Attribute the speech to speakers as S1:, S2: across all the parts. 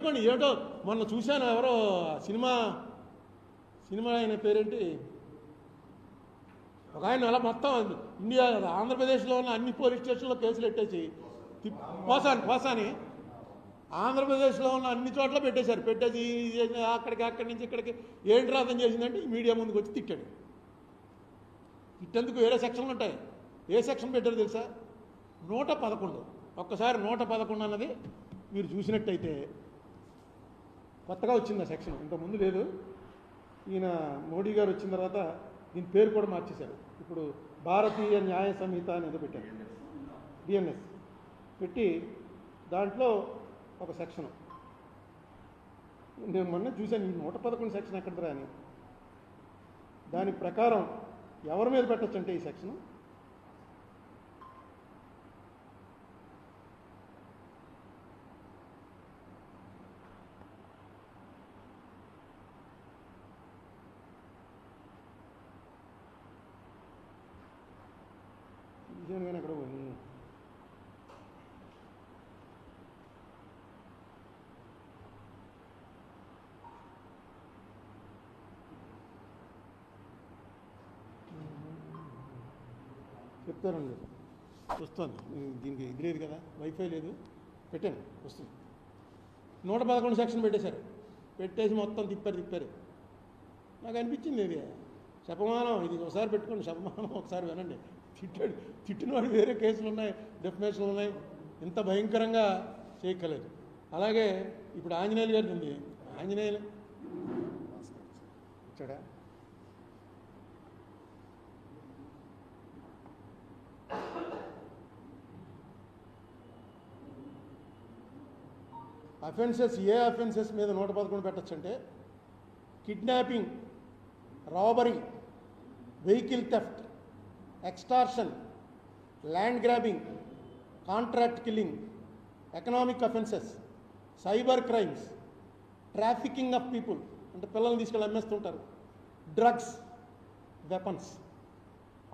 S1: చెప్పండి ఏటో మొన్న చూశాను ఎవరో సినిమా సినిమా ఆయన పేరేంటి? ఒక ఆయన అలా మొత్తం ఇండియా ఆంధ్రప్రదేశ్లో ఉన్న అన్ని పోలీస్ స్టేషన్లో కేసులు పెట్టేసి తిప్- పోసాని ఆంధ్రప్రదేశ్లో ఉన్న అన్ని చోట్ల పెట్టేశారు. పెట్టేసి అక్కడికి అక్కడి నుంచి ఇక్కడికి ఏంటి రాతం చేసిందంటే మీడియా ముందుకు వచ్చి తిట్టాడు. తిట్టేందుకు వేరే సెక్షన్లు ఉంటాయి. ఏ సెక్షన్ పెట్టారు తెలుసా? నూట పదకొండు. ఒక్కసారి నూట పదకొండు అన్నది మీరు చూసినట్టయితే కొత్తగా వచ్చింది ఆ సెక్షన్ ఇంతకుముందు లేదు. ఈయన మోడీ గారు వచ్చిన తర్వాత దీని పేరు కూడా మార్చేశారు. ఇప్పుడు భారతీయ న్యాయ సంహిత అనేది పెట్టారు. బిఎన్ఎస్. పెట్టి దాంట్లో ఒక సెక్షన్. నేను మొన్న చూశాను ఈ నూట పదకొండు సెక్షన్ ఎక్కడరా అని. దాని ప్రకారం ఎవరి మీద పెట్టచ్చు అంటే ఈ సెక్షన్? తీసాను కానీ ఎక్కడ పోయింది చెప్తారండి వస్తుంది. దీనికి ఇది లేదు కదా. వైఫై లేదు. పెట్టాను. వస్తుంది. నూట పదకొండు సెక్షన్ పెట్టేశారు. పెట్టేసి మొత్తం తిప్పారు తిప్పారు. నాకు అనిపించింది ఇది. శపమానం ఇది ఒకసారి పెట్టుకోండి. శపమానం ఒకసారి వినండి. తిట్టాడు. తిట్టిన వాడు వేరే కేసులు ఉన్నాయి డెఫినేషన్లు ఉన్నాయి. ఇంత భయంకరంగా చేయక్కలేదు అలాగే ఇప్పుడు ఆంజనేయులు గారి ఉంది. ఆంజనేయులు వచ్చాడా? అఫెన్సెస్ ఏ అఫెన్సెస్ మీద నూట పదకొండు పెట్టచ్చంటే kidnapping robbery vehicle theft extortion land grabbing contract killing economic offences cyber crimes trafficking of people అంటే పిల్లల్ని తీసుకెళ్ళి అమ్మేస్తుంటారు. Drugs weapons.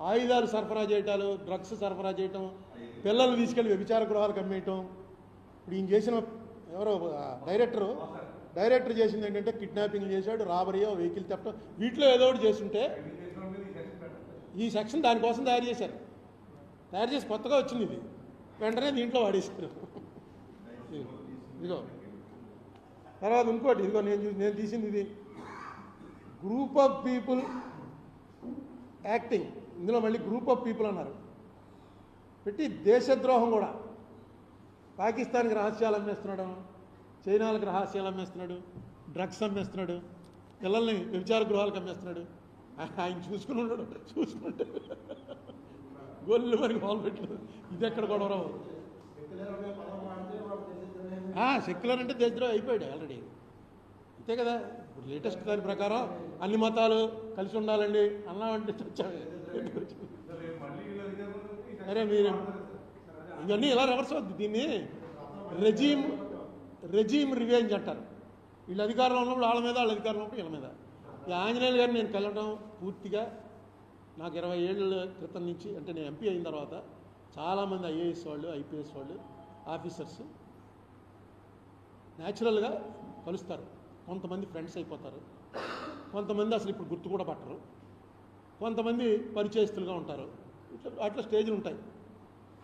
S1: ఆయుధాలు సరఫరా చేయటాలు డ్రగ్స్ సరఫరా చేయటం పిల్లల్ని తీసుకెళ్ళి వ్యభిచార గృహాలకు అమ్మేయటం ఇప్పుడు ఈయన చేసిన ఎవరో డైరెక్టరు డైరెక్టర్ చేసింది ఏంటంటే కిడ్నాపింగ్ చేశాడు రాబరీయో వెహికల్ తెప్పటం. వీటిలో ఏదో ఒకటి చేస్తుంటే ఈ సెక్షన్ దానికోసం తయారు చేశారు. తయారు చేసి కొత్తగా వచ్చింది ఇది. వెంటనే దీంట్లో వాడేశారు. ఇదిగో. తర్వాత ఇంకోటి ఇదిగో నేను నేను తీసింది ఇది. గ్రూప్ ఆఫ్ పీపుల్ యాక్టింగ్ ఇందులో మళ్ళీ గ్రూప్ ఆఫ్ పీపుల్ అన్నారు. పెట్టి దేశద్రోహం కూడా. పాకిస్తాన్కి రహస్యాలు అమ్మేస్తున్నాడు చైనాలకు రహస్యాలు అమ్మేస్తున్నాడు. డ్రగ్స్ అమ్మేస్తున్నాడు. పిల్లల్ని వ్యభిచార గృహాలకు అమ్మేస్తున్నాడు. ఆయన చూసుకుని ఉన్నాడు. చూసుకుంటే గొల్లు మరి పాలు పెట్టలేదు. ఇది ఎక్కడ గొడవ సెక్యులర్ అంటే దేశద్రోహం అయిపోయాడు ఆల్రెడీ. అంతే కదా? ఇప్పుడు లేటెస్ట్ దాని ప్రకారం అన్ని మతాలు కలిసి ఉండాలండి అన్నామంటే చచ్చాడు. అరే మీరు ఇవన్నీ ఇలా రివర్స్ అవుద్ది. దీన్ని రెజీమ్ రెజీమ్ రివేంజ్ అంటారు. వీళ్ళు అధికారంలో ఉన్నప్పుడు వాళ్ళ మీద వాళ్ళ అధికారంలో ఉన్నప్పుడు వీళ్ళ మీద. ఈ ఆంజనేయులు గారిని నేను కలవడం పూర్తిగా నాకు ఇరవై ఏళ్ళ క్రితం నుంచి అంటే నేను ఎంపీ అయిన తర్వాత చాలామంది ఐఏఎస్ వాళ్ళు ఐపీఎస్ వాళ్ళు ఆఫీసర్స్ న్యాచురల్గా కలుస్తారు. కొంతమంది ఫ్రెండ్స్ అయిపోతారు. కొంతమంది అసలు ఇప్పుడు గుర్తు కూడా పట్టరు. కొంతమంది పరిచయస్తులుగా ఉంటారు. ఇట్లా అట్లా స్టేజ్లు ఉంటాయి.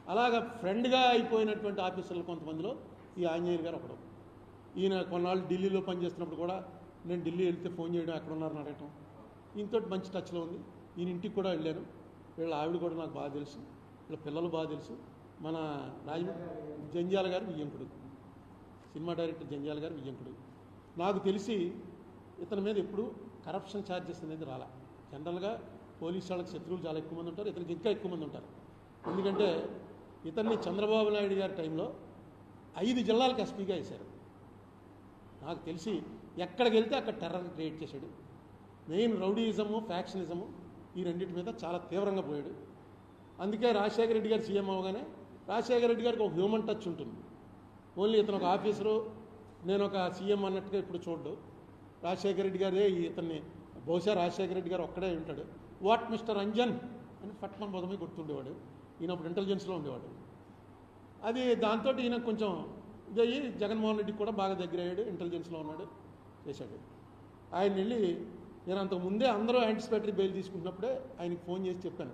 S1: అలాగ ఫ్రెండ్గా అయిపోయినటువంటి ఆఫీసర్లు కొంతమందిలో ఈ ఆంజనేయులు గారు ఒకడు. ఈయన కొన్నాళ్ళు ఢిల్లీలో పనిచేస్తున్నప్పుడు కూడా నేను ఢిల్లీ వెళ్తే ఫోన్ చేయడం ఎక్కడ ఉన్నారని అడగటం. ఈయనతో మంచి టచ్లో ఉంది. ఈయన ఇంటికి కూడా వెళ్ళాను. వీళ్ళ ఆవిడ కూడా నాకు బాగా తెలుసు. వీళ్ళ పిల్లలు బాగా తెలుసు. మన రాజ జంజాల గారు వియ్యంకుడు సినిమా డైరెక్టర్ జంజాల గారు వియ్యంకుడు నాకు తెలిసి ఇతని మీద ఎప్పుడు కరప్షన్ ఛార్జెస్ అనేది రాలా. జనరల్గా పోలీసు వాళ్ళకి శత్రువులు చాలా ఎక్కువ మంది ఉంటారు. ఇతనికి ఇంకా ఎక్కువ మంది ఉంటారు. ఎందుకంటే ఇతన్ని చంద్రబాబు నాయుడు గారి టైంలో ఐదు జిల్లాలకు ఎస్పీగా వేశారు. నాకు తెలిసి ఎక్కడికి వెళ్తే అక్కడ టెర్రర్ క్రియేట్ చేశాడు. మెయిన్ రౌడీయిజము ఫ్యాక్షనిజము ఈ రెండింటి మీద చాలా తీవ్రంగా పోయాడు. అందుకే రాజశేఖర రెడ్డి గారు సీఎం అవగానే రాజశేఖర రెడ్డి గారికి ఒక హ్యూమన్ టచ్ ఉంటుంది. ఓన్లీ ఇతను ఒక ఆఫీసరు నేను ఒక సీఎం అన్నట్టుగా ఇప్పుడు చూడ్డు. రాజశేఖర రెడ్డి గారే ఇతన్ని బహుశా రాజశేఖర రెడ్డి గారు ఒక్కడే ఉంటాడు. వాట్ మిస్టర్ అంజన్ అని ఫట్మన్ బొదమే గుర్తుండేవాడు. ఈయన అప్పుడు ఇంటెలిజెన్స్లో ఉండేవాడు. అది దాంతో ఈయన కొంచెం ఇది అయ్యి జగన్మోహన్ రెడ్డికి కూడా బాగా దగ్గర అయ్యాడు ఇంటెలిజెన్స్లో ఉన్నాడు. చేశాడు. ఆయన వెళ్ళి నేను అంతకు ముందే అందరూ యాంటిసిపేటరీ బెయిల్ తీసుకుంటున్నప్పుడే ఆయనకి ఫోన్ చేసి చెప్పాను.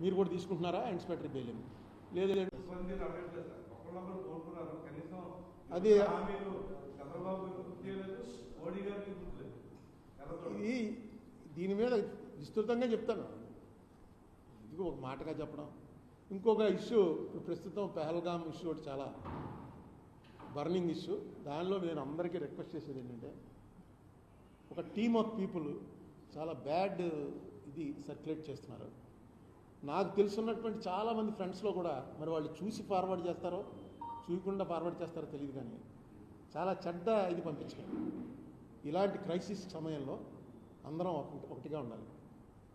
S1: మీరు కూడా తీసుకుంటున్నారా? యాంటిసిపేటరీ బెయిల్ అని లేదు లేదు. అది-. ఇది దీని మీద విస్తృతంగా చెప్తాను. ఇది ఒక మాటగా చెప్పడం. ఇంకొక ఇష్యూ ఇప్పుడు ప్రస్తుతం పెహల్గామ్ ఇష్యూ ఒకటి చాలా బర్నింగ్ ఇష్యూ. దానిలో నేను అందరికీ రిక్వెస్ట్ చేసేది ఏంటంటే ఒక టీమ్ ఆఫ్ పీపుల్ చాలా బ్యాడ్ ఇది సర్క్యులేట్ చేస్తున్నారు. నాకు తెలుసున్నటువంటి చాలామంది ఫ్రెండ్స్లో కూడా మరి వాళ్ళు చూసి ఫార్వర్డ్ చేస్తారో చూయకుండా ఫార్వర్డ్ చేస్తారో తెలియదు కానీ చాలా చెడ్డ ఇది పంపించారు ఇలాంటి క్రైసిస్ సమయంలో అందరం ఒకటి ఒకటిగా ఉండాలి.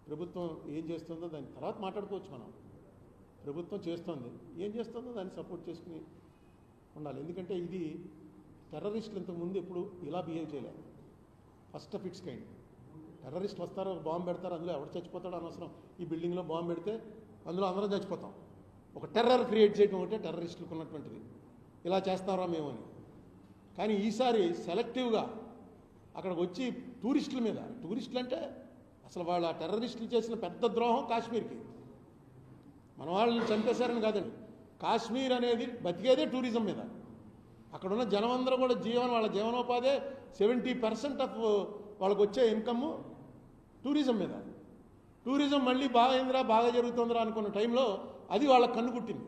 S1: ప్రభుత్వం ఏం చేస్తుందో దాని తర్వాత మాట్లాడుకోవచ్చు మనం. ప్రభుత్వం చేస్తోంది. ఏం చేస్తుందో దాన్ని సపోర్ట్ చేసుకుని ఉండాలి. ఎందుకంటే ఇది టెర్రరిస్టులు ఇంతకుముందు ఎప్పుడు ఇలా బిహేవ్ చేయలేదు. First fix it's kind terrorist వస్తారు ఒక బాంబు పెడతారు అందులో ఎవడు చచ్చిపోతాడో అనవసరం ఈ బిల్డింగ్లో బాంబు పెడితే అందులో అందరం చచ్చిపోతాం. ఒక టెర్రర్ క్రియేట్ చేయడం ఒకటే టెర్రరిస్టులకు ఉన్నటువంటిది ఇలా చేస్తారా మేము అని. కానీ ఈసారి సెలెక్టివ్గా అక్కడికి వచ్చి టూరిస్టుల మీద టూరిస్టులు అంటే అసలు వాళ్ళ టెర్రరిస్టులు చేసిన పెద్ద ద్రోహం కాశ్మీర్కి. మన వాళ్ళని చంపేశారని కాదండి. కాశ్మీర్ అనేది బతికేదే టూరిజం మీద. అక్కడున్న జనం అందరూ కూడా జీవనం వాళ్ళ జీవనోపాధే సెవెంటీ పర్సెంట్ ఆఫ్ వాళ్ళకు వచ్చే ఇన్కమ్ టూరిజం మీద. టూరిజం మళ్ళీ బాగా అయిందిరా బాగా జరుగుతుందిరా అనుకున్న టైంలో అది వాళ్ళకి కన్ను కుట్టింది.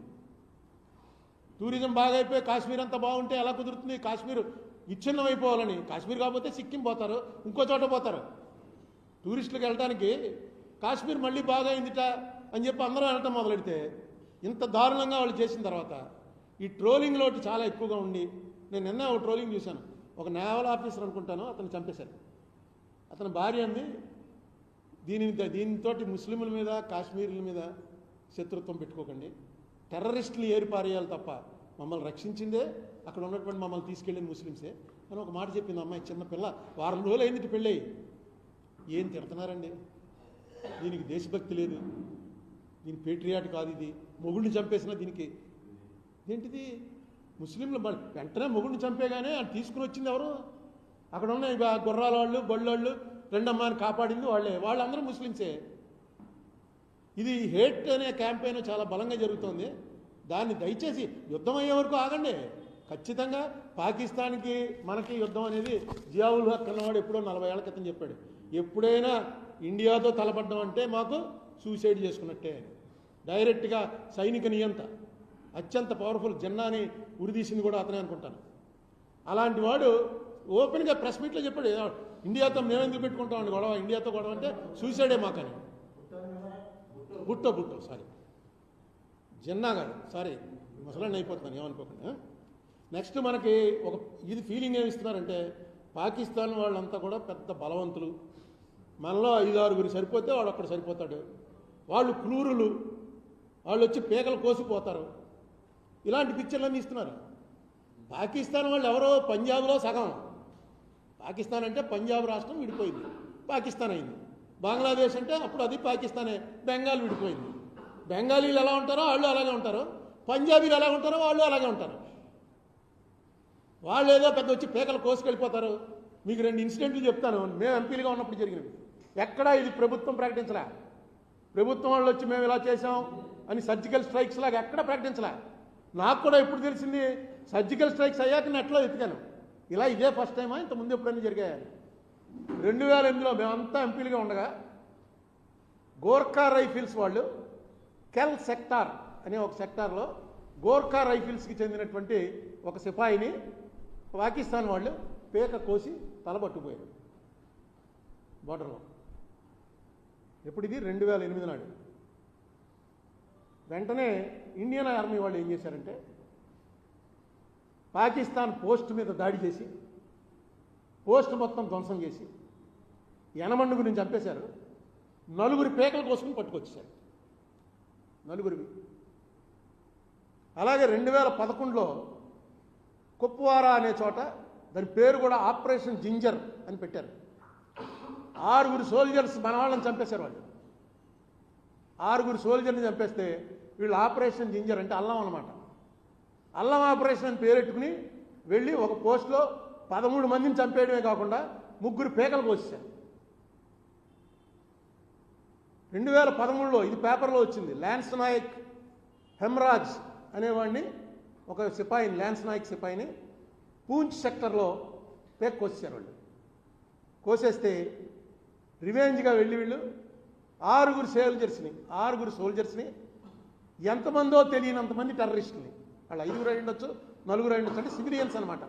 S1: టూరిజం బాగా అయిపోయి కాశ్మీర్ అంతా బాగుంటే ఎలా కుదురుతుంది? కాశ్మీర్ విచ్ఛిన్నం అయిపోవాలని. కాశ్మీర్ కాకపోతే సిక్కిం పోతారు ఇంకో చోట పోతారు. టూరిస్టులకు వెళ్ళడానికి కాశ్మీర్ మళ్ళీ బాగా అయిందిట అని చెప్పి అందరూ వెళ్ళటం మొదలెడితే ఇంత దారుణంగా వాళ్ళు చేసిన తర్వాత ఈ ట్రోలింగ్ లోటు చాలా ఎక్కువగా ఉండి నేను నిన్న ఒక ట్రోలింగ్ చూశాను. ఒక నేవల్ ఆఫీసర్ అనుకుంటాను అతను చంపేశారు. అతని భార్య అంది దీని దీనితో ముస్లింల మీద కాశ్మీర్ల మీద శత్రుత్వం పెట్టుకోకండి. టెర్రరిస్టులు ఏరిపారేయాలి తప్ప మమ్మల్ని రక్షించిందే అక్కడ ఉన్నటువంటి మమ్మల్ని తీసుకెళ్ళిన ముస్లిమ్సే అని ఒక మాట చెప్పింది అమ్మాయి చిన్న పిల్ల. వారం రోజులు అయింది పెళ్ళి. ఏం తిడుతున్నారండి? దీనికి దేశభక్తి లేదు. దీని పేట్రియాట్ కాదు ఇది. మొగుడిని చంపేసిన దీనికి. ఏంటిది? ముస్లింలు వెంటనే మొగుడిని చంపేగానే అది తీసుకుని వచ్చింది ఎవరు? అక్కడ ఉన్న గుర్రాల వాళ్ళు బళ్ళోళ్ళు రెండమ్మాని కాపాడింది వాళ్ళే. వాళ్ళందరూ ముస్లింసే. ఇది హేట్ అనే క్యాంపెయిన్ చాలా బలంగా జరుగుతోంది. దాన్ని దయచేసి యుద్ధం అయ్యే వరకు ఆగండి. ఖచ్చితంగా పాకిస్తాన్కి మనకి యుద్ధం అనేది జియావుల్ హక్ అన్నవాడు ఎప్పుడో నలభై ఏళ్ళ క్రితం చెప్పాడు. ఎప్పుడైనా ఇండియాతో తలపడ్డం అంటే మాకు సూసైడ్ చేసుకున్నట్టే. డైరెక్ట్గా సైనిక నియంత అత్యంత పవర్ఫుల్ జన్నాని ఉరిదీసింది కూడా అతనే అనుకుంటాను. అలాంటి వాడు ఓపెన్గా ప్రెస్ మీట్లో చెప్పాడు ఇండియాతో మేము ఎందుకు పెట్టుకుంటామండి గొడవ? ఇండియాతో గొడవ అంటే సూసైడే మాకని. బుట్టో బుట్టో సారీ. జిన్నా గారు సారీ ముసలాన్ని అయిపోతున్నాను ఏమనుకోకుండా నెక్స్ట్ మనకి ఒక ఇది ఫీలింగ్ ఏమిస్తున్నారంటే పాకిస్తాన్ వాళ్ళంతా కూడా పెద్ద బలవంతులు. మనలో ఐదు ఆరుగురు సరిపోతే వాడు అక్కడ సరిపోతాడు. వాళ్ళు క్రూరులు. వాళ్ళు వచ్చి పీకలు కోసిపోతారు. ఇలాంటి పిక్చర్లన్నీ ఇస్తున్నారు. పాకిస్తాన్ వాళ్ళు ఎవరో పంజాబ్లో సగం. పాకిస్తాన్ అంటే పంజాబ్ రాష్ట్రం విడిపోయింది. పాకిస్తాన్ అయింది. బంగ్లాదేశ్ అంటే అప్పుడు అది పాకిస్తానే. బెంగాల్ విడిపోయింది. బెంగాలీలు ఎలా ఉంటారో వాళ్ళు అలాగే ఉంటారు. పంజాబీలు ఎలా ఉంటారో వాళ్ళు అలాగే ఉంటారు. వాళ్ళు ఏదో పెద్ద వచ్చి పేకలు కోసుకెళ్ళిపోతారు. మీకు రెండు ఇన్సిడెంట్లు చెప్తాను. మేము ఎంపీలుగా ఉన్నప్పుడు జరిగినవి. ఎక్కడా ఇది ప్రభుత్వం ప్రకటించలే. ప్రభుత్వం వాళ్ళు వచ్చి మేము ఇలా చేసాం అని సర్జికల్ స్ట్రైక్స్ లాగా ఎక్కడ ప్రకటించలే. నాకు కూడా ఎప్పుడు తెలిసింది సర్జికల్ స్ట్రైక్స్ అయ్యాక నెట్లో ఎత్తికాను ఇలా ఇదే ఫస్ట్ టైమా ఇంత ముందు ఎప్పుడైనా జరిగాయని రెండు వేల ఎనిమిదిలో మేమంతా ఎంపీలుగా ఉండగా గోర్ఖా రైఫిల్స్ వాళ్ళు కెల్ సెక్టార్ అనే ఒక సెక్టార్లో గోర్ఖా రైఫిల్స్కి చెందినటువంటి ఒక సిపాయిని పాకిస్తాన్ వాళ్ళు పేక కోసి తలబట్టుపోయారు బార్డర్లో. ఎప్పుడు ఇది? రెండు వేల ఎనిమిది నాడు. వెంటనే ఇండియన్ ఆర్మీ వాళ్ళు ఏం చేశారంటే పాకిస్తాన్ పోస్ట్ మీద దాడి చేసి పోస్ట్ మొత్తం ధ్వంసం చేసి యనమండుగురిని చంపేశారు. నలుగురి పేకల కోసం పట్టుకొచ్చేశారు. నలుగురివి. అలాగే రెండు వేల పదకొండులో కుప్వారా అనే చోట దాని పేరు కూడా ఆపరేషన్ జింజర్ అని పెట్టారు. ఆరుగురు సోల్జర్స్ మన వాళ్ళని చంపేశారు వాళ్ళు. ఆరుగురు సోల్జర్ని చంపేస్తే వీళ్ళు ఆపరేషన్ జింజర్ అంటే అల్లం అనమాట అల్లం ఆపరేషన్ అని పేరెట్టుకుని వెళ్ళి ఒక పోస్ట్లో పదమూడు మందిని చంపేయడమే కాకుండా ముగ్గురు పేకలు కోసేశారు రెండు వేల పదమూడులో ఇది పేపర్లో వచ్చింది. ల్యాన్స్ నాయక్ హెమ్రాజ్ అనేవాడిని ఒక సిపాయిని ల్యాన్స్ నాయక్ సిపాయిని పూంచ్ సెక్టర్లో పేక్ కోసేశారు వాళ్ళు. కోసేస్తే రివెంజ్గా వెళ్ళి వీళ్ళు ఆరుగురు సోల్జర్స్ని ఆరుగురు సోల్జర్స్ని ఎంతమందో తెలియనంతమంది టెర్రరిస్టుని వాళ్ళు ఐదుగురు అయి ఉండొచ్చు నలుగురు అయి ఉండొచ్చు అంటే సివిలియన్స్ అనమాట